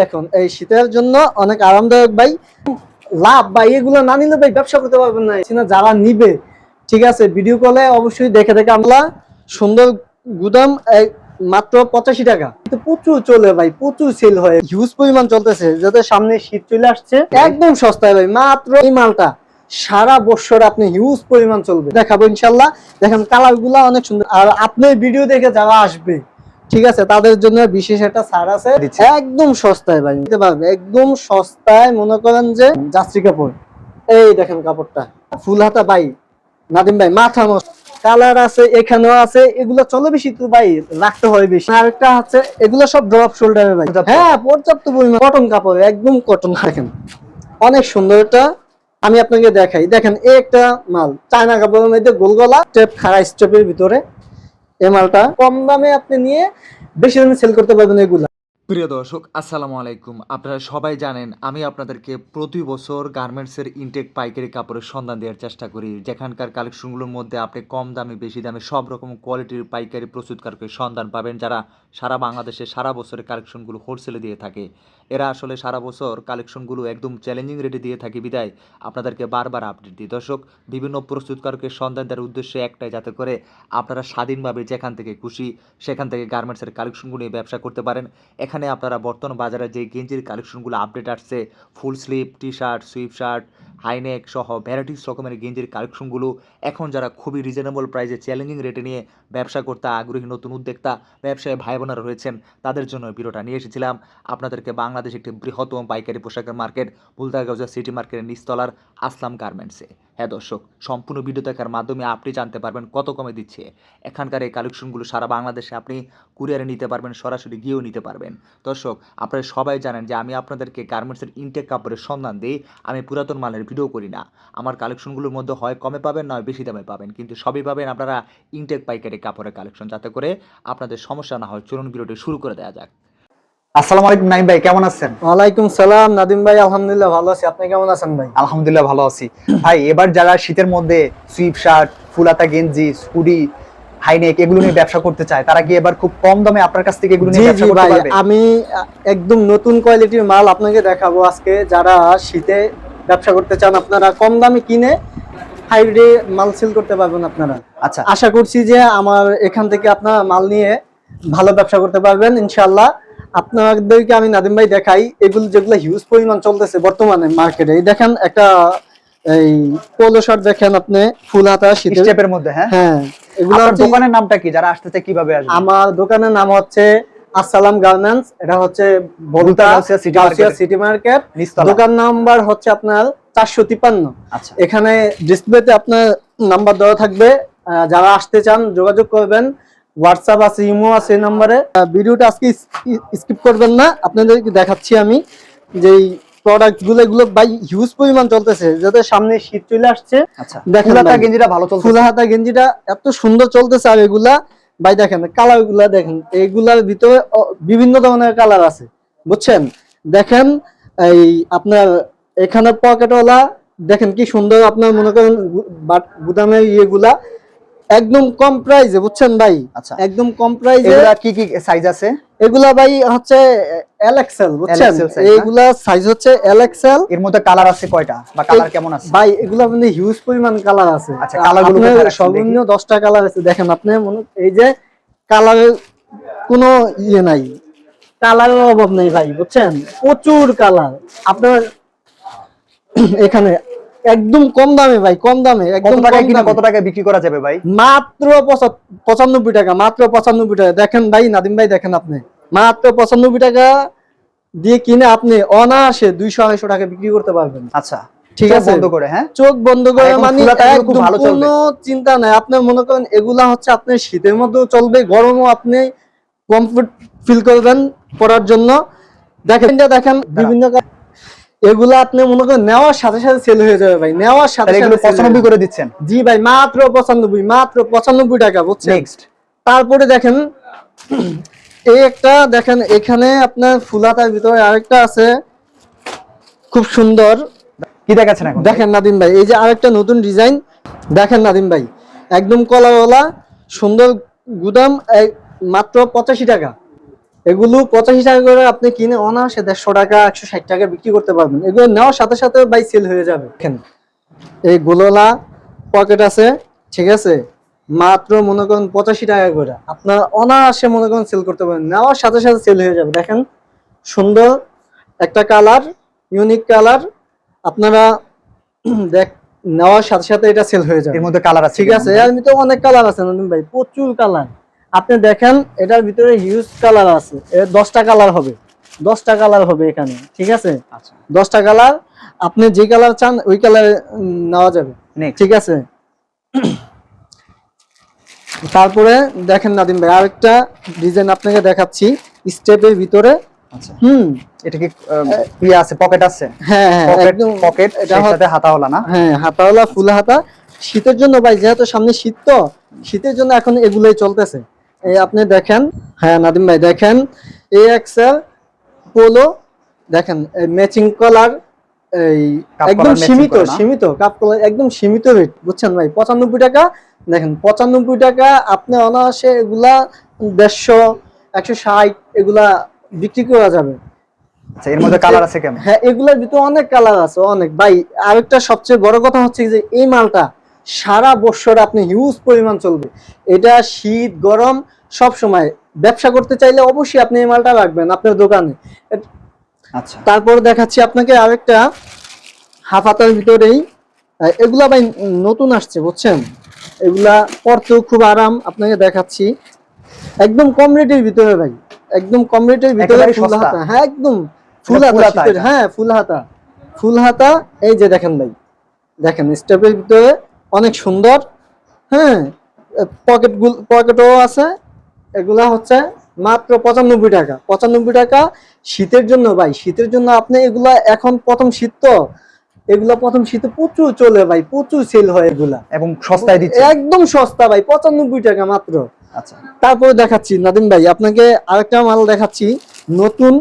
দেখুন, এই শীতের জন্য অনেক আরামদায়ক ভাই। লাভ ভাই, এগুলো না নিলে ভাই ব্যবসা করতে পারবেন না। যারা নিবে, ঠিক আছে? ভিডিও কলে অবশ্যই দেখে দেখে আমরা সুন্দর গুদাম মাত্র পঁচাশি টাকা। কিন্তু প্রচুর চলে ভাই, প্রচুর সেল হয়। হিউজ পরিমাণ চলতেছে, যাতে সামনে শীত চলে আসছে। একদম সস্তায় ভাই, মাত্র এই মালটা। সারা বছর আপনি হিউজ পরিমাণ চলবে। দেখাবো ইনশাল্লাহ। দেখেন কালার অনেক সুন্দর। আর আপনার ভিডিও দেখে যারা আসবে ঠিক আছে তাদের জন্য বিশেষ একটা ছাড় আছে। একদম সস্তায় ভাই নিতে পারবে। একদম সস্তায় মনে করেন যে যাত্রী কাপড়। এই দেখেন কাপড়টা। ফুল হাতা ভাই নাদিম ভাই মাথা কালার আছে এখানেও আছে এগুলো চলে বেশি তো ভাই রাখতে হয় বেশি। আরেকটা আছে এগুলো সব ড্রপ শোল্ডারে ভাই। হ্যাঁ পর্যাপ্ত পরিমাণ। কটন কাপড় একদম কটন দেখেন অনেক সুন্দর এটা আমি আপনাকে দেখাই। দেখেন এই একটা মাল চায়না কাপড়ের মধ্যে গোল গলা স্টেপ খাড়া স্টেপের ভিতরে। এই মালটা কম দামে আপনি নিয়ে বেশি দামে সেল করতে পারবেন এগুলা। প্রিয় দর্শক, আসসালামু আলাইকুম। আপনারা সবাই জানেন, আমি আপনাদেরকে প্রতি বছর গার্মেন্টসের ইনটেক পাইকারি কাপড়ের সন্ধান দেওয়ার চেষ্টা করি। যেখানকার কালেকশনগুলোর মধ্যে আপনি কম দামে, বেশি দামে সব রকম কোয়ালিটির পাইকারি প্রস্তুতকারকের সন্ধান পাবেন, যারা সারা বাংলাদেশে সারা বছরের কালেকশনগুলো হোলসেলে দিয়ে থাকে। এরা আসলে সারা বছর কালেকশনগুলো একদম চ্যালেঞ্জিং রেটে দিয়ে থাকে। বিদায়, আপনাদেরকে বারবার আপডেট দিই। দর্শক, বিভিন্ন প্রস্তুতকারকের সন্ধান দেওয়ার উদ্দেশ্যে একটাই, যাতে করে আপনারা স্বাধীনভাবে যেখান থেকে খুশি, সেখান থেকে গার্মেন্টসের কালেকশনগুলো নিয়ে ব্যবসা করতে পারেন। এখানে আপনারা বর্তমান বাজারে যে গেঞ্জির কালেকশনগুলো আপডেট আসছে full sleeve T shirt sweat shirt high neck সহ ভ্যারাইটিস রকমের গেঞ্জির কালেকশনগুলো এখন যারা খুবই রিজনেবল প্রাইসে চ্যালেঞ্জিং রেটে নিয়ে ব্যবসা করতে আগ্রহী নতুন উদ্যোক্তা, ব্যবসায় ভাই বোনেরা রয়েছেন, তাদের জন্য ভিডিওটা নিয়ে এসেছিলাম। আপনাদেরকে বাংলাদেশ একটি বৃহত্তম পাইকারি পোশাকের মার্কেট বুলতাগাউজা সিটি মার্কেটের নিস্তলার আসলাম গার্মেন্টসে হ্যাঁ দর্শক, সম্পূর্ণ ভিডিও দেখার মাধ্যমে আপনি জানতে পারবেন কত কমে দিচ্ছে। এখানকার এই কালেকশনগুলো সারা বাংলাদেশে আপনি কুরিয়ারে নিতে পারবেন, সরাসরি গিয়েও নিতে পারবেন। দর্শক, আপনারা সবাই জানেন যে আমি আপনাদেরকে গার্মেন্টসের ইনটেক কাপড়ের সন্ধান দিই, আমি পুরাতন মালের ভিডিও করি না। আমার কালেকশনগুলোর মধ্যে হয় কমে পাবেন, নয় বেশি দামে পাবেন। কিন্তু সবই পাবেন আপনারা ইনটেক পাইকারি কাপড়ের কালেকশন যাতে করে আপনাদের সমস্যা না হয়, চলুন ভিডিওটি শুরু করে দেওয়া যাক। আসসালামু আলাইকুম নাইম ভাই কেমন আছেন? ওয়ালাইকুম সালাম নাদিম ভাই আলহামদুলিল্লাহ ভালো আছি। আপনি কেমন আছেন ভাই? আলহামদুলিল্লাহ ভালো আছি। ভাই এবার যারা শীতের মধ্যে সুইপ শার্ট ফুলাতা গেঞ্জি স্কুডি হাইনেক এগুলো নিয়ে ব্যবসা করতে চায় তারা কি এবার খুব কম দামে আপনার কাছ থেকে এগুলো নিয়ে ব্যবসা করতে পারবে? আমি একদম নতুন কোয়ালিটির মাল আপনাকে দেখাবো আজকে। যারা শীতে ব্যবসা করতে চান আপনারা কম দামে কিনে হাইব্রিডে মাল সেল করতে পারবেন আপনারা। আচ্ছা। আশা করছি যে আমার এখান থেকে আপনারা মাল নিয়ে ভালো ব্যবসা করতে পারবেন ইনশাল্লাহ আপনাদেরকে আমি নাদিম ভাই দেখাই এগুলো যেগুলো হিউজ পরিমাণ চলতেছে বর্তমানে মার্কেটে এই দেখেন একটা এই পোলো শার্ট দেখেন আপনি ফুল হাতা শীতের স্টেপের মধ্যে হ্যাঁ? হ্যাঁ এগুলো দোকানের নামটা কি? যারা আসতে চায় কীভাবে আসবে? আমার দোকানের নাম হচ্ছে আসসালাম গার্মেন্টস এটা হচ্ছে বলতা। সিটি মার্কেট দোকান নাম্বার হচ্ছে আপনার চারশো তিপ্পান্ন। আচ্ছা। এখানে ডিসপ্লেতে আপনার নাম্বার দেওয়া থাকবে। যারা আসতে চান যোগাযোগ করবেন। হোয়াটসঅ্যাপ আছে ইমো আছে এই নাম্বারে ভিডিওটা আজকে স্কিপ করবেন না। আপনাদেরকে দেখাচ্ছি আমি যে এগুলো বাই হিউজ পরিমাণ চলতেছে। যাতে সামনে শীত চলে আসছে। আচ্ছা দেখেন গেঞ্জিটা ভালো চলছে ফুল হাতা গেঞ্জিটা এত সুন্দর চলতেছে আর এগুলা। ভাই দেখেন কালারগুলা দেখেন। এইগুলার ভিতরে বিভিন্ন ধরনের কালার আছে। বুঝছেন? দেখেন এই আপনার এখানে পকেটওয়ালা দেখেন কি সুন্দর আপনার মনে করেন গুদামের ইয়েগুলা। একদম কম প্রাইসে বুঝছেন ভাই? আচ্ছা। একদম কম প্রাইসে এগুলা কি কি সাইজ আছে? এগুলা ভাই হচ্ছে এল এক্সেল বুঝছেন? এইগুলা সাইজ হচ্ছে এল এক্সেল এর মধ্যে কালার আছে কয়টা? বা কালার কেমন আছে? ভাই এগুলো মানে হিউজ পরিমাণ কালার আছে। আচ্ছা, colour গুলো আপনার কোথায় রাখছেন সর্বনিম্ন দশটা কালার আছে। দেখেন আপনি মনে এই যে কালারের কোনো ইয়ে নাই। কালারের অভাব নাই ভাই বুঝছেন? প্রচুর কালার আপনার এখানে একদম কম দামে ভাই কম দামে একদম কিনে কত টাকায় বিক্রি করা যাবে ভাই? মাত্র পঁচা- পঁচানব্বই টাকা মাত্র পঁচানব্বই টাকা। দেখেন ভাই নাদিম ভাই দেখেন আপনি। মাত্র পঁচানব্বই টাকা দিয়ে কিনে আপনি অনায়াসে দুইশো আড়াইশো টাকা বিক্রি করতে পারবেন। আচ্ছা ঠিক চোখ আছে। বন্ধ করে হ্যাঁ? চোখ বন্ধ করে মানে খুব ভালো চলবে। কোনো চিন্তা নাই। আপনার মনে করেন এগুলা হচ্ছে আপনার শীতের মধ্যেও চলবে গরমও আপনি কমফোর্ট ফিল করবেন পরার জন্য। দেখেন দেখেন বিভিন্ন এগুলা আপনি মনে করেন নেওয়ার সাথে সাথে সেল হয়ে যাবে ভাই নেওয়ার সাথে এগুলো। করে দিচ্ছেন। জি ভাই মাত্র পঁচানব্বই মাত্র পঁচানব্বই টাকা বুঝছেন? নেক্সট তারপরে দেখেন এই একটা দেখেন এখানে আপনার ফুলাতার ভিতরে আরেকটা আছে খুব সুন্দর। কি দেখাচ্ছেন এখন? দেখেন নাদিম ভাই এই যে আরেকটা নতুন ডিজাইন দেখেন নাদিম ভাই একদম কলাওয়ালা সুন্দর গুদাম মাত্র পঁচাশি টাকা। এগুলো পঁচাশি টাকা করে আপনি কিনে অনায়াসে দেড়শো টাকা একশো ষাট টাকা বিক্রি করতে পারবেন। এগুলো নেওয়ার সাথে সাথে বাই সেল হয়ে যাবে। এই গোললা পকেট আছে ঠিক আছে? মাত্র মনে করেন পঁচাশি টাকা করে। আপনার অনায়াসে মনে করেন সেল করতে পারেন নেওয়ার সাথে সাথে সেল হয়ে যাবে। দেখেন সুন্দর একটা কালার ইউনিক কালার। আপনারা দেখ নেওয়ার সাথে সাথে এটা সেল হয়ে যাবে। এর মধ্যে কালার আছে ঠিক আছে? এর ভিতরে অনেক কালার আছে নতুন ভাই। প্রচুর কালার। আপনি দেখেন এটার ভিতরে হিউজ কালার আছে। এর দশটা কালার হবে। দশটা কালার হবে এখানে ঠিক আছে? আচ্ছা। দশটা কালার আপনি যে কালার চান ওই কালার নেওয়া যাবে। ঠিক আছে? তারপরে দেখেন নাদিম ভাই আরেকটা ডিজাইন আপনাকে দেখাচ্ছি স্টেপের ভিতরে। আচ্ছা। হুম। এটা কি কি আছে পকেট আছে? হ্যাঁ হ্যাঁ পকেট একদম। পকেট এটা এটার হচ্ছে- সাথে হাতা হলা না? হ্যাঁ হাতাওয়ালা ফুল হাতা। শীতের জন্য ভাই যেহেতু সামনে শীত তো শীতের জন্য এখন এগুলোই চলতেছে। এই আপনি দেখেন হ্যাঁ নাদিম ভাই দেখেন এ এক্সেল পোলো দেখেন ম্যাচিং কলার এই একদম সীমিত সীমিত কাপ কলার একদম সীমিত রেট বুঝছেন ভাই? পঁচানব্বই টাকা দেখেন পঁচানব্বই টাকা আপনি অনায়াসে এগুলা দেড়শো একশো ষাট এগুলা বিক্রি করা যাবে। আচ্ছা এর মধ্যে কালার আছে কেমন? হ্যাঁ এগুলোর ভিতরে অনেক কালার আছে অনেক। ভাই আরেকটা সবচেয়ে বড় কথা হচ্ছে যে এই মালটা সারা বছর আপনি হিউজ পরিমাণ চলবে। এটা শীত গরম সব সময় ব্যবসা করতে চাইলে অবশ্যই আপনি এই মালটা রাখবেন আপনার দোকানে। আচ্ছা। তারপর দেখাচ্ছি আপনাকে আরেকটা হাফ হাতার ভিতরেই এগুলা ভাই নতুন আসছে বুঝছেন? এগুলা পরতেও খুব আরাম আপনাকে দেখাচ্ছি। একদম কম রেটের ভিতরে ভাই একদম কম রেটের ভিতরে ফুল হাতা। হ্যাঁ একদম ফুল হাতা? হ্যাঁ ফুল হাতা। ফুল হাতা এই যে দেখেন ভাই দেখেন স্টেপের ভিতরে অনেক সুন্দর। হ্যাঁ পকেট গুল পকেটও আছে এগুলা হচ্ছে মাত্র পঁচানব্বই টাকা। পঁচানব্বই টাকা শীতের জন্য ভাই শীতের জন্য আপনি এগুলা এখন প্রথম শীত তো এগুলা প্রথম শীতে প্রচুর চলে ভাই প্রচুর সেল হয় এগুলা। এবং সস্তায় দিচ্ছে। একদম সস্তা ভাই পঁচানব্বই টাকা মাত্র। আচ্ছা। তারপরে দেখাচ্ছি নাদিম ভাই আপনাকে আরেকটা মাল দেখাচ্ছি নতুন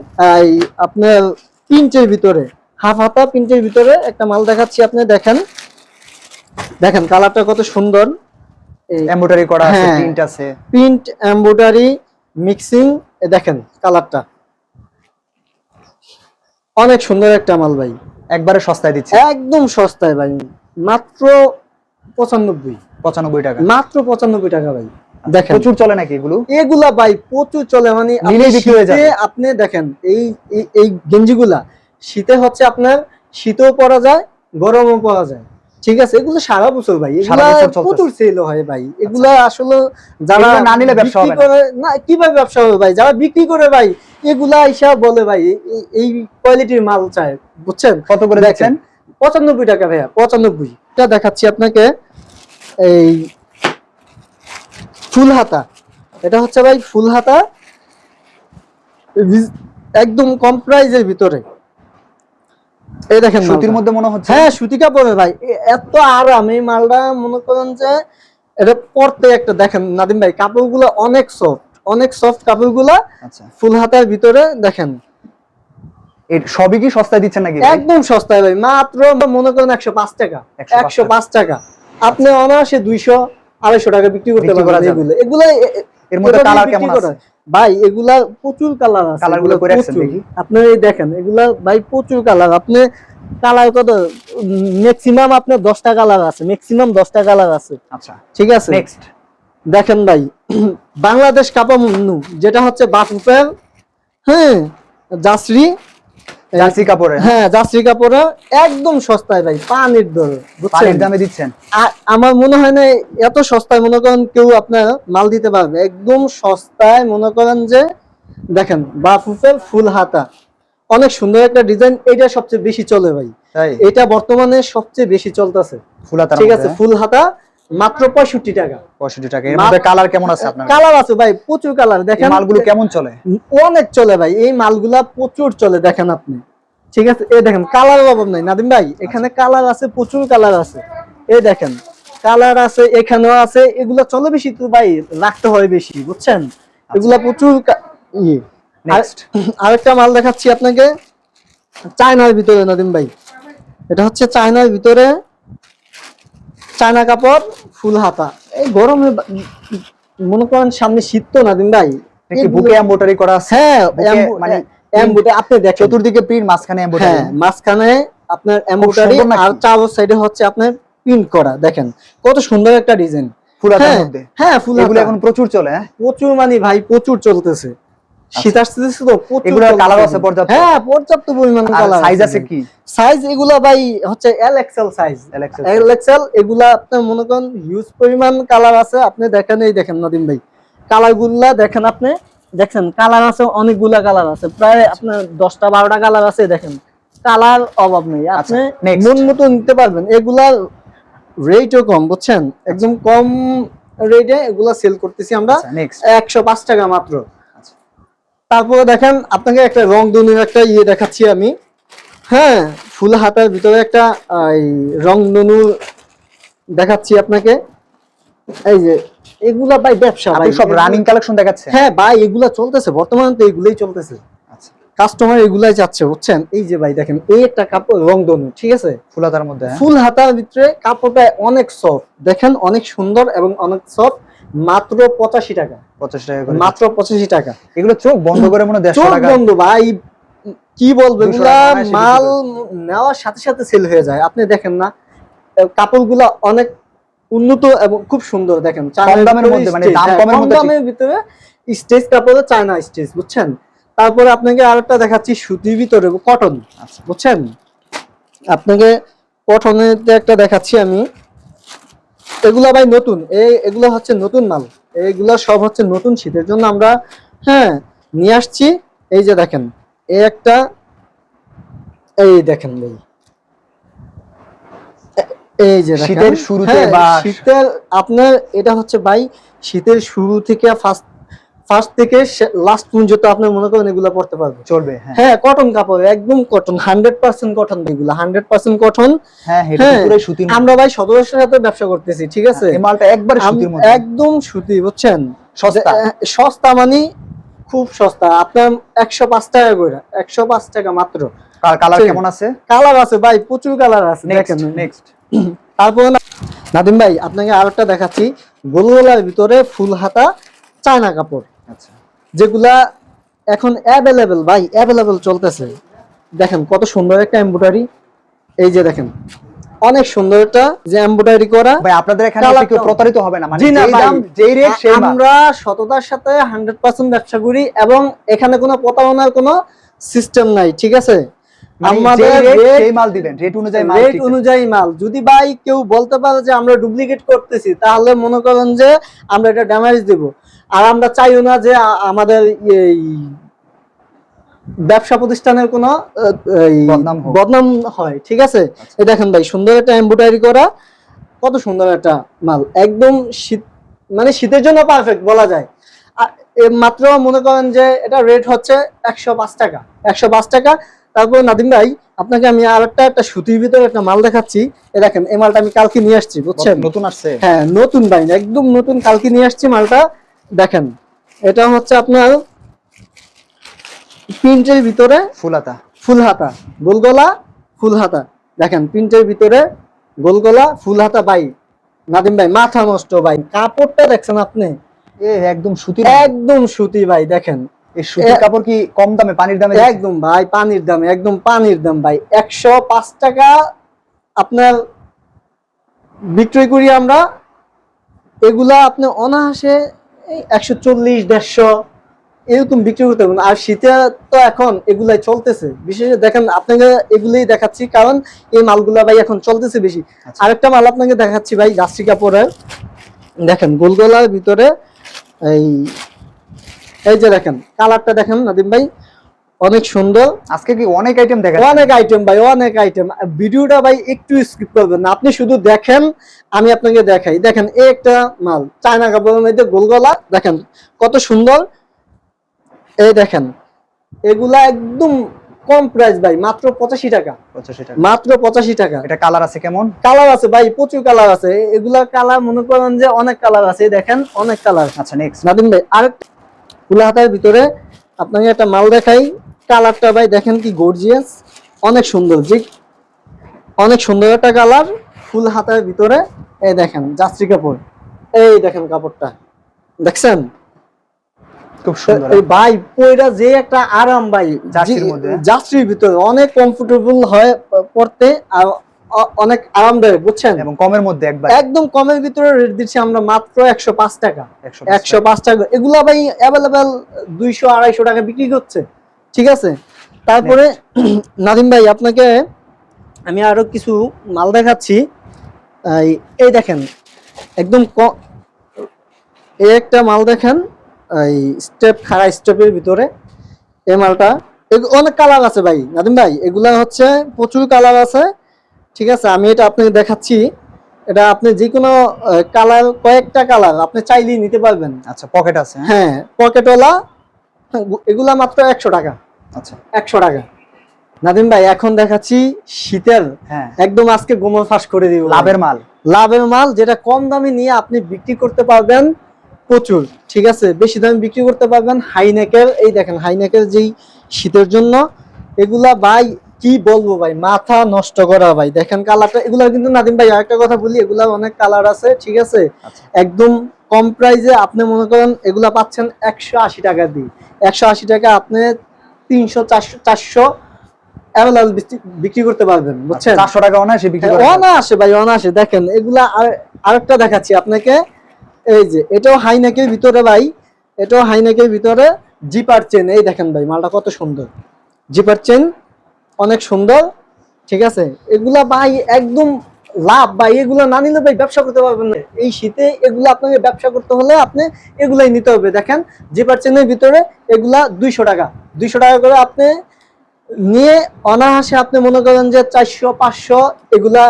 এই আপনার প্রিন্টের ভিতরে হাফ হাতা প্রিন্টের ভিতরে একটা মাল দেখাচ্ছি আপনি দেখেন। দেখেন কালারটা কত সুন্দর। এমব্রয়ডারি করা আছে হ্যাঁ। প্রিন্ট আছে। প্রিন্ট এমব্রয়ডারি মিক্সিং দেখেন কালারটা অনেক সুন্দর একটা মাল ভাই। একবারে সস্তায় দিচ্ছে। একদম সস্তায় ভাই। মাত্র পঁচানব্বই। পঁচানব্বই টাকা। মাত্র পঁচানব্বই টাকা ভাই। দেখেন। প্রচুর চলে নাকি এগুলো? এগুলা ভাই প্রচুর চলে। মানে আপনি হয়ে দেখেন এই এই- এই গেঞ্জিগুলা শীতে হচ্ছে আপনার শীতেও পরা যায় গরমও পরা যায়। ঠিক আছে এগুলো সারা বছর ভাই এগুলা প্রচুর সেল হয় ভাই এগুলা আসলে যারা না নিলে ব্যবসা হবে না। করে না কীভাবে ব্যবসা হবে ভাই? যারা বিক্রি করে ভাই এগুলা আইসা বলে ভাই এই- এই কোয়ালিটির মাল চায় বুঝছেন? কত করে দেখেন পঁচানব্বই টাকা ভাইয়া পঁচানব্বই এটা দেখাচ্ছি আপনাকে। এই ফুল হাতা এটা হচ্ছে ভাই ফুল হাতা একদম কম প্রাইজের ভিতরে। এই দেখেন সুতির মধ্যে মনে হচ্ছে? হ্যাঁ সুতি কাপড়ে ভাই। এত আরাম এই মালটা মনে করেন যে এটা পরতে একটা দেখেন নাদিম ভাই কাপড়গুলো অনেক সফট অনেক সফট কাপড়গুলা আচ্ছা। ফুল হাতার ভিতরে দেখেন। সবই কি সস্তায় দিচ্ছেন নাকি একদম সস্তায় ভাই মাত্র মনে করেন একশো পাঁচ টাকা একশো পাঁচ টাকা। আপনি অনায়াসে দুইশো আড়াইশো টাকা বিক্রি করতে যাবে। এগুলো। এগুলো এর মধ্যে কালার কেমন আছে। ভাই এগুলা প্রচুর কালার আছে কালারগুলো করে রাখছেন দেখি। আপনি এই দেখেন এগুলা ভাই প্রচুর কালার আপনি কালার কত? ম্যাক্সিমাম আপনার দশটা কালার আছে ম্যাক্সিমাম দশটা কালার আছে। আচ্ছা। ঠিক আছে? নেক্সট দেখেন ভাই বাংলাদেশ কাপামুন্নু যেটা হচ্ছে বাফুফের হ্যাঁ জাসরি জার্সি হ্যাঁ কাপড়ে একদম সস্তায় ভাই পানির দরে পানির দামে দিচ্ছেন? আমার মনে হয় না এত সস্তায় মনে করেন কেউ আপনার মাল দিতে পারবে। একদম সস্তায় মনে করেন যে দেখেন বাফুফের ফুল হাতা। অনেক সুন্দর একটা ডিজাইন এটা সবচেয়ে বেশি চলে ভাই। এটা বর্তমানে সবচেয়ে বেশি চলতেছে। ফুলাতার ঠিক আছে ফুল হাতা মাত্র পঁয়ষট্টি টাকা। পঁয়ষট্টি টাকা। এর মধ্যে কালার কেমন আছে আপনার? কালার আছে ভাই প্রচুর কালার দেখেন। মালগুলো কেমন চলে? অনেক চলে ভাই এই মালগুলা প্রচুর চলে দেখেন আপনি। ঠিক আছে? এই দেখেন কালার অভাব নাই। নাদিম ভাই এখানে কালার আছে প্রচুর কালার আছে। এই দেখেন কালার আছে এখানেও আছে এগুলা চলে বেশি তো ভাই রাখতে হয় বেশি বুঝছেন? এগুলা প্রচুর ইয়ে। আরেকটা মাল দেখাচ্ছি আপনাকে চায়নার ভিতরে নাদিম ভাই। এটা হচ্ছে চায়নার ভিতরে চায়না কাপড় ফুল হাতা। এই গরমে মনে করেন সামনে শীত তো নাদিম ভাই। বুকে এমব্রয়ডারি করা আছে? হ্যাঁ মানে এমব্রয়ডারি আপনি দেখেন। চতুর্দিকে প্রিন্ট মাঝখানে হ্যাঁ মাঝখানে আপনার এমব্রয়ডারি আর চার সাইডে হচ্ছে আপনার প্রিন্ট করা দেখেন। কত সুন্দর একটা ডিজাইন ফুলাতার হ্যাঁ মধ্যে? হ্যাঁ ফুল এখন প্রচুর চলে হ্যাঁ? প্রচুর মানে ভাই প্রচুর চলতেছে। শীত আসতেছে তো এগুলোর কালার আছে পর্যাপ্ত? হ্যাঁ পর্যাপ্ত পরিমাণ কালার সাইজ আছে কি? সাইজ এগুলা ভাই হচ্ছে L XL size L XL এগুলা আপনি মনে করেন হিউজ পরিমাণ কালার আছে। আপনি দেখেন এই দেখেন নদীন ভাই। কালারগুলা দেখেন আপনি দেখছেন কালার আছে অনেকগুলা কালার আছে। প্রায় আপনার দশটা বারোটা কালার আছে দেখেন। কালার অভাব নেই। আপনি মন মতো নিতে পারবেন। এগুলা রেটও কম বুঝছেন? একদম কম রেটে এগুলা সেল করতেছি আমরা। নেক্সট একশো পাঁচ টাকা মাত্র। আচ্ছা। তারপরে দেখেন আপনাকে একটা রং ধনুর একটা ইয়ে দেখাচ্ছি আমি। হ্যাঁ ফুল হাতার ভিতরে একটা রং ধনু দেখাচ্ছি আপনাকে। এই যে এগুলা ভাই ব্যবসা আপনি সব রানিং কালেকশন দেখাচ্ছে হ্যাঁ ভাই এগুলা চলতেছে বর্তমানে তো এগুলাই চলতেছে। আচ্ছা। কাস্টমার এগুলাই যাচ্ছে বুঝছেন? এই যে ভাই দেখেন এই একটা কাপড় রং ধনু ঠিক আছে? ফুল ফুলাতার মধ্যে হ্যাঁ? ফুল হাতার ভিতরে কাপড়টা অনেক সফট দেখেন অনেক সুন্দর এবং অনেক সফট মাত্র পঁচাশি টাকা। পঞ্চাশ টাকা মাত্র পঁচাশি টাকা। এগুলো চোখ বন্ধ করে মনে চোখ বন্ধ ভাই। কি বলব 200 এগুলা টাকা অনায়াসে মাল নেওয়ার সাথে সাথে সেল হয়ে যায়। আপনি দেখেন না কাপড়গুলা অনেক উন্নত এবং খুব সুন্দর দেখেন। কম দামের মধ্যে, মানে দাম কমের মধ্যে দামের ভিতরে স্টেজ কাপড়ে চায়না স্টেজ বুঝছেন? তারপরে আপনাকে আরেকটা দেখাচ্ছি সুতির ভিতরে কটন আচ্ছা। বুঝছেন? আপনাকে কটনের একটা দেখাচ্ছি আমি। এগুলা ভাই নতুন। এই এগুলো হচ্ছে নতুন মাল। এইগুলা সব হচ্ছে নতুন শীতের জন্য আমরা হ্যাঁ নিয়ে আসছি। এই যে দেখেন এই একটা এই দেখেন ভাই। এই যে শীতের শুরুতে হ্যাঁ, বা- শীতের আপনার এটা হচ্ছে ভাই শীতের শুরু থেকে ফার্স্ট ফার্স্ট থেকে লাস্ট পর্যন্ত আপনি মনে করেন এগুলা পড়তে পারবেন চলবে হ্যাঁ। হ্যাঁ কটন কাপড় একদম কটন হান্ড্রেড পার্সেন্ট কটন এগুলো হান্ড্রেড পার্সেন্ট কটন হ্যাঁ হ্যাঁ, আমরা ভাই সদস্যের সাথে ব্যবসা করতেছি ঠিক আছে? এই মালটা একবার একদম সুতি বুঝছেন? সস্তা। সস্তা মানে খুব সস্তা। আপনার একশো পাঁচ টাকা করে একশো পাঁচ টাকা মাত্র। কালার কেমন আছে? কালার আছে ভাই প্রচুর কালার আছে নেক্সট দেখেন। নেক্সট তারপরে নাদিম ভাই আপনাকে আরেকটা দেখাচ্ছি গোলগোলার ভিতরে ফুল হাতা চায়না কাপড়। আচ্ছা। যেগুলা এখন অ্যাভেলেবেল ভাই অ্যাভেলেবেল চলতেছে। দেখেন কত সুন্দর একটা এমব্রয়ডারি এই যে দেখেন অনেক সুন্দর একটা যে এমব্রয়ডারি করা। ভাই আপনাদের এখানে কেউ প্রতারিত হবে না মানে যেই দাম যেই রেট সেই আমরা সততার সাথে হান্ড্রেড পার্সেন্ট ব্যবসা করি এবং এখানে কোনো প্রতারণার কোনো সিস্টেম নাই ঠিক আছে? মানে আমাদের সেই মাল দিবেন রেট অনুযায়ী মাল রেট অনুযায়ী মাল। যদি ভাই কেউ বলতে পারে যে আমরা ডুপ্লিকেট করতেছি তাহলে মনে করেন যে আমরা এটা ড্যামেজ দেব। আর আমরা চাইও না যে আমাদের এই ব্যবসা প্রতিষ্ঠানের কোনো বদনাম হয় ঠিক আছে? এই দেখেন ভাই সুন্দর একটা এমব্রয়ডারি করা কত সুন্দর একটা মাল। একদম শীত মানে শীতের জন্য পারফেক্ট বলা যায়। মাত্র মনে করেন যে এটা রেট হচ্ছে একশো পাঁচ টাকা একশো পাঁচ টাকা। তারপর নাদিম ভাই আপনাকে আমি আর একটা একটা সুতির ভিতরে একটা মাল দেখাচ্ছি। এ দেখেন এই মালটা আমি কালকে নিয়ে আসছি বুঝছেন? নতুন আসছে। হ্যাঁ নতুন ভাই একদম নতুন কালকে নিয়ে আসছি মালটা। দেখেন এটা হচ্ছে আপনার প্রিন্টের ভিতরে ফুলাতা। ফুল হাতা গোলগলা ফুল হাতা। দেখেন প্রিন্টের ভিতরে গোলগলা ফুল হাতা ভাই। নাদিম ভাই মাথা নষ্ট ভাই কাপড়টা দেখছেন আপনি? একদম সুতি ভাই দেখেন। এই কাপড় কি কম দামে পানির দামে একদম ভাই পানির দাম একদম পানির দাম ভাই। একশো পাঁচ টাকা আপনার বিক্রয় করি আমরা। এগুলা আপনি অনায়াসে একশো চল্লিশ দেড়শো এরকম বিক্রি করতে পারবেন। আর শীতে তো এখন এগুলাই চলতেছে। বিশেষ দেখেন আপনাকে এগুলোই দেখাচ্ছি কারণ এই মালগুলা ভাই এখন চলতেছে বেশি। আচ্ছা। আরেকটা মাল আপনাকে দেখাচ্ছি ভাই জার্সি কাপড়ের। দেখেন গোলগোলার ভিতরে এই এই যে দেখেন কালারটা দেখেন নাদিম ভাই। অনেক সুন্দর। আজকে কি অনেক আইটেম দেখা অনেক আইটেম ভাই অনেক আইটেম ভিডিওটা ভাই একটু স্কিপ করবেন না। আপনি শুধু দেখেন আমি আপনাকে দেখাই। দেখেন এই একটা মাল চায়না কাপড়ের মধ্যে গোলগলা দেখেন কত সুন্দর। এই দেখেন এগুলা একদম কম প্রাইস ভাই মাত্র পঁচাশি টাকা। পঁচাশি টাকা। মাত্র পঁচাশি টাকা। এটা কালার আছে কেমন? কালার আছে ভাই প্রচুর কালার আছে। এগুলা কালার মনে করেন যে অনেক কালার আছে। দেখেন অনেক কালার আচ্ছা নেক্সট নাদিম ভাই আর ফুলা হাতের ভিতরে আপনাকে একটা মাল দেখাই। কালারটা ভাই দেখেন কি গর্জিয়াস অনেক সুন্দর যে অনেক সুন্দর একটা কালার ফুল হাতার ভিতরে। এই দেখেন যাত্রী কাপড়। এই দেখেন কাপড়টা। দেখছেন? খুব সুন্দর। ভাই পয়রা যে একটা আরাম ভাই জার্সির জি- মধ্যে। জার্সির ভিতরে অনেক কমফোর্টেবল হয় পড়তে আর অনেক আরামদায়ক বুঝছেন? এবং কমের মধ্যে একবার একদম কমের ভিতরে রেট দিচ্ছি আমরা মাত্র একশো পাঁচ টাকা। একশো পাঁচ টাকা। এগুলা ভাই অ্যাভেলেবেল দুইশো আড়াইশো টাকা বিক্রি করছে ঠিক আছে? তারপরে নাদিম ভাই আপনাকে আমি আরও কিছু মাল দেখাচ্ছি। এই- দেখেন একদম ক- এই একটা মাল দেখেন এই স্টেপ খাড়া স্টেপের ভিতরে এই মালটা। অনেক কালার আছে ভাই নাদিম ভাই এগুলা হচ্ছে প্রচুর কালার আছে। ঠিক আছে আমি এটা আপনাকে দেখাচ্ছি। এটা আপনি যে কোনো কালার কয়েকটা কালার আপনি চাইলেই নিতে পারবেন। আচ্ছা পকেট আছে হ্যাঁ? হ্যাঁ পকেটওয়ালা এগুলা মাত্র একশো টাকা। আচ্ছা। একশো টাকা। নাদিম ভাই এখন দেখাচ্ছি শীতের হ্যাঁ। একদম আজকে গোমর ফাঁস করে দিব। লাভের মাল। লাভের মাল যেটা কম দামে নিয়ে আপনি বিক্রি করতে পারবেন প্রচুর ঠিক আছে? বেশি দামে বিক্রি করতে পারবেন হাইনেকের এই দেখেন হাইনেকের যেই শীতের জন্য এগুলা ভাই কি বলব ভাই মাথা নষ্ট করা ভাই। দেখেন কালারটা এগুলা কিন্তু নাদিম ভাই আরেকটা কথা বলি এগুলা অনেক কালার আছে ঠিক আছে? আচ্ছা। একদম কম প্রাইজে আপনি মনে করেন এগুলা পাচ্ছেন একশো আশি টাকা দিয়ে। একশো আশি টাকা আপনি তিনশো চারশো চারশো অ্যাভেলেবল বিক্রি করতে পারবেন বুঝছেন? চারশো টাকা অনায়াসে বিক্রি অনায়াসে ভাই অনায়াসে। দেখেন এগুলা আর- আরেকটা দেখাচ্ছি আপনাকে। এই যে এটাও হাইনেকের ভিতরে ভাই এটাও হাইনেকের ভিতরে জিপার চেন। এই দেখেন ভাই মালটা কত সুন্দর। জিপার চেন অনেক সুন্দর ঠিক আছে? এগুলা ভাই একদম লাভ ভাই এগুলো না নিলে ভাই ব্যবসা করতে পারবেন না। এই শীতে এগুলো আপনাকে ব্যবসা করতে হলে আপনি এগুলাই নিতে হবে। দেখেন জিপার চেনের ভিতরে এগুলা দুইশো টাকা। দুইশো টাকা করে আপনি নিয়ে অনায়াসে আপনি মনে করেন যে চারশো পাঁচশো এগুলা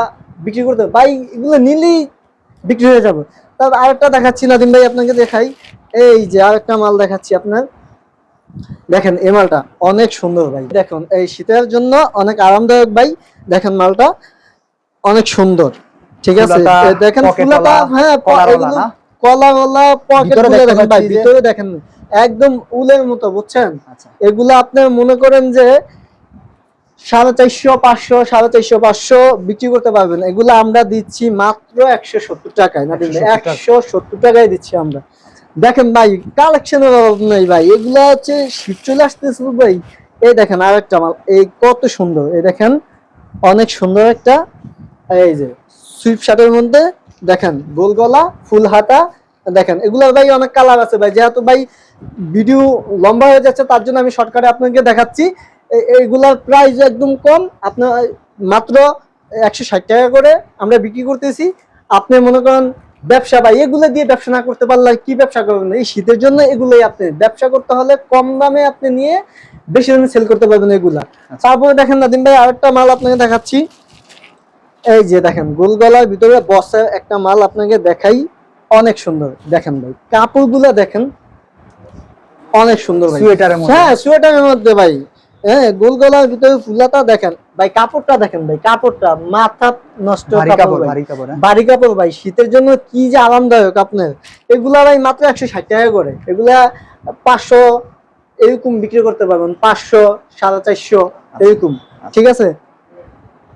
বিক্রি করতে ভাই এগুলো নিলেই বিক্রি হয়ে যাবে। তারপর আরেকটা দেখাচ্ছি নাদিম ভাই আপনাকে দেখাই। এই যে আরেকটা মাল দেখাচ্ছি আপনার। দেখেন এই মালটা অনেক সুন্দর ভাই। দেখুন এই শীতের জন্য অনেক আরামদায়ক ভাই। দেখেন মালটা অনেক সুন্দর। ঠিক আছে? দেখেন ফুলাতা হ্যাঁ না? কলাওয়ালা পকেট দেখেন ভাই ভিতরে দেখেন। একদম উলের মতো বুঝছেন? আচ্ছা। এগুলো আপনি মনে করেন যে সাড়ে চারশো পাঁচশো সাড়ে চারশো পাঁচশো বিক্রি করতে পারবেন। এগুলো আমরা দিচ্ছি মাত্র একশো সত্তর টাকায়। না একশো সত্তর টাকায় দিচ্ছি আমরা। দেখেন ভাই কালেকশনের অভাব নেই ভাই। এগুলো হচ্ছে শীত চলে আসতেছে ভাই। এই দেখেন আর একটা মাল। এই কত সুন্দর। এই দেখেন অনেক সুন্দর একটা এই যে সুইপ শার্টের মধ্যে দেখেন গোল গলা ফুল হাতা দেখেন। এগুলোর ভাই অনেক কালার আছে ভাই। যেহেতু ভাই ভিডিও লম্বা হয়ে যাচ্ছে তার জন্য আমি শর্টকাটে আপনাকে দেখাচ্ছি। এইগুলার প্রাইস একদম কম আপনার মাত্র একশো ষাট টাকা করে আমরা বিক্রি করতেছি। আপনি মনে করেন ব্যবসা বা এগুলো দিয়ে ব্যবসা না করতে পারলে কি ব্যবসা করবেন? এই শীতের জন্য এগুলোই আপনি ব্যবসা করতে হলে কম দামে আপনি নিয়ে বেশি দামে সেল করতে পারবেন এগুলা। তারপরে দেখেন নাদিম ভাই আরেকটা মাল আপনাকে দেখাচ্ছি। এই যে দেখেন গোল গলার ভিতরে বসের একটা মাল আপনাকে দেখাই। অনেক সুন্দর দেখেন ভাই। কাপড়গুলো দেখেন অনেক সুন্দর ভাই। সোয়েটারের মধ্যে। হ্যাঁ সোয়েটারের মধ্যে ভাই। হ্যাঁ গোল গলার ভিতরে ফুলাটা দেখেন। ভাই কাপড়টা দেখেন ভাই কাপড়টা মাথা নষ্ট কাপড় ভারী হ্যাঁ? বাড়ি কাপড় ভাই শীতের জন্য কি যে আরামদায়ক আপনার। এগুলা ভাই মাত্র একশো ষাট টাকা করে। এগুলা পাঁচশো এরকম বিক্রি করতে পারবেন পাঁচশো সাড়ে চারশো এরকম। ঠিক আছে?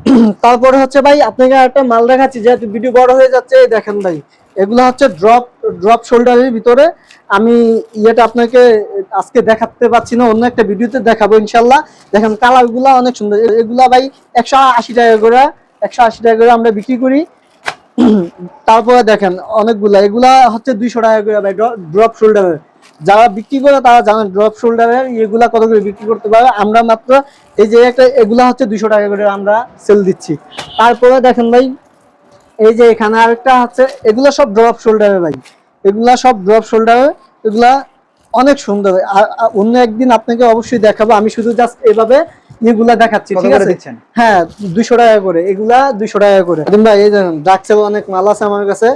তারপরে হচ্ছে ভাই, আপনাকে একটা মাল দেখাচ্ছি, যেহেতু ভিডিও বড় হয়ে যাচ্ছে দেখেন ভাই। এগুলো হচ্ছে ড্রপ ড্রপ শোল্ডারের ভিতরে। আমি ইয়েটা আপনাকে আজকে দেখাতে পাচ্ছি না, অন্য একটা ভিডিওতে দেখাবো ইনশাল্লাহ দেখেন কালারগুলা অনেক সুন্দর। এগুলা ভাই একশো আশি টাকা করে, একশো আশি টাকা করে আমরা বিক্রি করি। তারপরে দেখেন অনেকগুলা। এগুলা হচ্ছে দুইশো টাকা করে ভাই ড্রপ শোল্ডারের যারা বিক্রি করে তারা জানেন ড্রপ শোল্ডারের এগুলা কত করে বিক্রি করতে পারে। আমরা মাত্র এই যে একটা এগুলা হচ্ছে দুইশো টাকা করে আমরা সেল দিচ্ছি। তারপরে দেখেন ভাই এই যে এখানে আরেকটা আছে এগুলা সব ড্রপ শোল্ডারে ভাই। এগুলা সব ড্রপ শোল্ডারে এগুলা অনেক সুন্দর। অন্য একদিন আপনাকে অবশ্যই দেখাবো আমি শুধু জাস্ট এভাবে এগুলা দেখাচ্ছি ঠিক আছে? হ্যাঁ দুইশো টাকা করে এগুলা দুইশো টাকা করে। ভাই এই দেখেন ড্রাগসের অনেক মাল আছে আমার কাছে।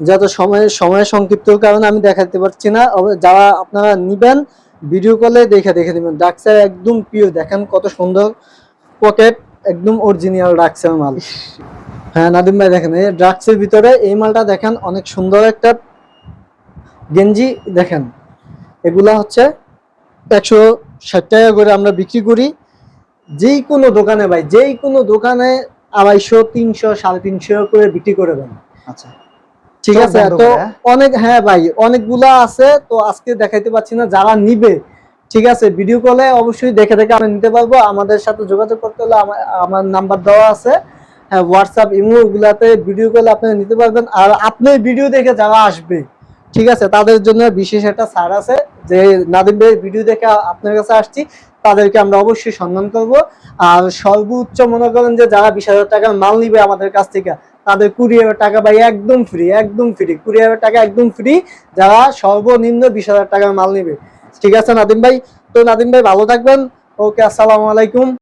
যত সময় সময় সংক্ষিপ্ত কারণে আমি দেখাতে পারছি না। যারা আপনারা নিবেন ভিডিও কলে দেখে দেখে দিবেন ড্রাগসের একদম পিওর দেখেন কত সুন্দর পকেট একদম অরিজিনাল ড্রাগসের মাল। হ্যাঁ নাদিম ভাই দেখেন এই ড্রাগসের ভিতরে এই মালটা দেখেন অনেক সুন্দর একটা গেঞ্জি। দেখেন এগুলা হচ্ছে একশো ষাট টাকা করে আমরা বিক্রি করি। যেই কোনো দোকানে ভাই যেই কোনো দোকানে আড়াইশো তিনশো সাড়ে তিনশো করে বিক্রি করে দেন। আচ্ছা। ঠিক আছে তো? অনেক হ্যাঁ ভাই অনেকগুলা আছে তো আজকে দেখাইতে পাচ্ছি না যারা নিবে ঠিক আছে ভিডিও কলে অবশ্যই দেখে দেখে আমরা নিতে পারব আমাদের সাথে যোগাযোগ করতে হলে আমার নাম্বার দেওয়া আছে হ্যাঁ হোয়াটসঅ্যাপ ইমো ওগুলাতে ভিডিও কলে আপনি নিতে পারবেন আর আপনি ভিডিও দেখে যারা আসবে ঠিক আছে তাদের জন্য বিশেষ একটা ছাড় আছে যে নাদিম ভাই ভিডিও দেখে আপনার কাছে আসছি তাদেরকে আমরা অবশ্যই সম্মান করব আর সর্বোচ্চ মনে করেন যে যারা বিশ হাজার টাকার মাল নিবে আমাদের কাছ থেকে তাদের কুড়ি হাজার টাকা ভাই একদম ফ্রি একদম ফ্রি কুড়ি হাজার টাকা একদম ফ্রি যারা সর্বনিম্ন বিশ হাজার টাকার মাল নেবে। ঠিক আছে, নাদিম ভাই? তো নাদিম ভাই, ভালো থাকবেন। ওকে, আসসালামু আলাইকুম।